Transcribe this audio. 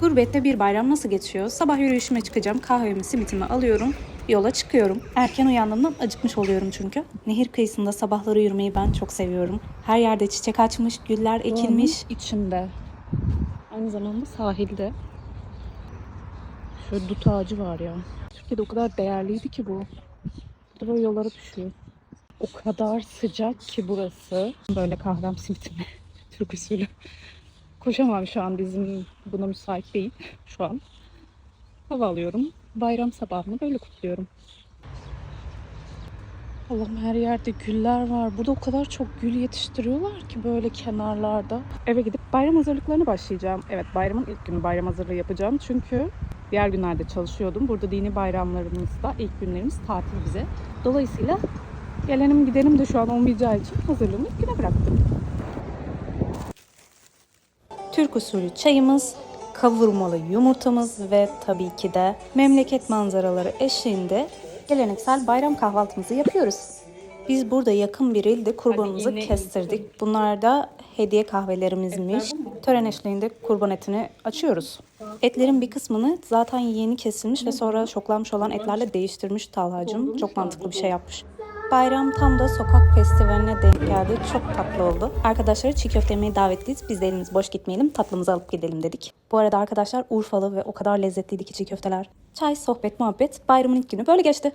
Gurbette bir bayram nasıl geçiyor? Sabah yürüyüşüme çıkacağım, kahvemi, simitimi alıyorum, yola çıkıyorum. Erken uyandığımdan acıkmış oluyorum çünkü. Nehir kıyısında sabahları yürümeyi ben çok seviyorum. Her yerde çiçek açmış, güller ekilmiş. içinde. Aynı zamanda sahilde. Şöyle dut ağacı var ya. Türkiye'de o kadar değerliydi ki bu. Burada böyle yollara düşüyor. O kadar sıcak ki burası. Böyle kahvem simitimi. Türk usulü. Koşamam şu an bizim buna müsait değil şu an. Hava alıyorum. Bayram sabahını böyle kutluyorum. Allah'ım her yerde güller var. Burada o kadar çok gül yetiştiriyorlar ki böyle kenarlarda. Eve gidip bayram hazırlıklarına başlayacağım. Evet bayramın ilk günü bayram hazırlığı yapacağım. Çünkü diğer günlerde çalışıyordum. Burada dini bayramlarımızda ilk günlerimiz tatil bize. Dolayısıyla gelenim gidelim de şu an olmayacağı için hazırlığımı ilk güne bıraktım. Türk usulü çayımız, kavurmalı yumurtamız ve tabii ki de memleket manzaraları eşliğinde geleneksel bayram kahvaltımızı yapıyoruz. Biz burada yakın bir ilde kurbanımızı kestirdik. Bunlar da hediye kahvelerimizmiş. Tören eşliğinde kurban etini açıyoruz. Etlerin bir kısmını zaten yeni kesilmiş ve sonra şoklanmış olan etlerle değiştirmiş Talhacım. Çok mantıklı bir şey yapmış. Bayram tam da sokak festivaline denk geldi. Çok tatlı oldu. Arkadaşları çiğ köfte yemeye davetliyiz. Biz de elimiz boş gitmeyelim. Tatlımızı alıp gidelim dedik. Bu arada arkadaşlar Urfalı ve o kadar lezzetliydi ki çiğ köfteler. Çay, sohbet, muhabbet bayramın ilk günü böyle geçti.